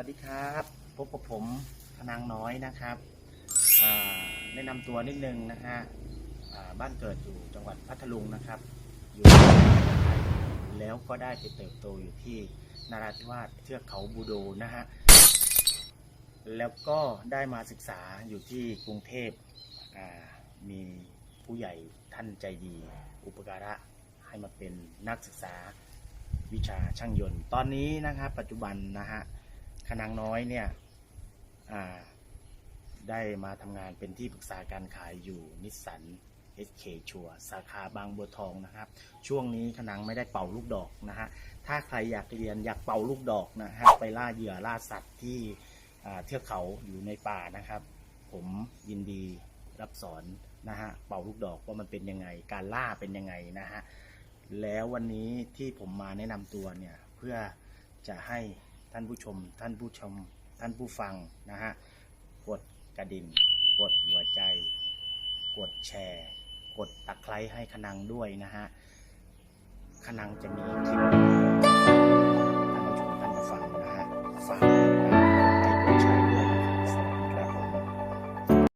วัสดีครับพบกับผมพนางน้อยนะครับแนะนำตัวนิดนึงนะฮะบ้านเกิดอยู่จังหวัดพัทลุงนะครับ อยู่แล้วก็ได้ไปเติบโตอยู่ที่นาราธิวาสเทือกเขาบูโดนะฮะแล้วก็ได้มาศึกษาอยู่ที่กรุงเทพมีผู้ใหญ่ท่านใจดี อุปการะให้มาเป็นนักศึกษาวิชาช่างยนต์ ตอนนี้นะครับปัจจุบันนะฮะ ขนางน้อยเนี่ยได้มาทำงานเป็นที่ปรึกษาการขายอยู่นิสสัน SK ชัวสาขาบางบัวทองนะครับ ช่วงนี้ขนังไม่ได้เป่าลูกดอกนะฮะ ถ้าใครอยากเรียนอยากเป่าลูกดอกนะฮะไปล่าเหยื่อล่าสัตว์ที่เทือกเขาอยู่ในป่านะครับ ผมยินดีรับสอนนะฮะเป่าลูกดอกว่ามันเป็นยังไง การล่าเป็นยังไงนะฮะแล้ววันนี้ที่ผมมาแนะนำตัวเนี่ยเพื่อจะให้ ท่านผู้ชม ท่านผู้ชม ท่านผู้ฟังนะฮะ กดกระดิ่ง กดหัวใจ กดแชร์ กดตะไคร้ให้ขนังด้วยนะฮะขนังจะมีคลิป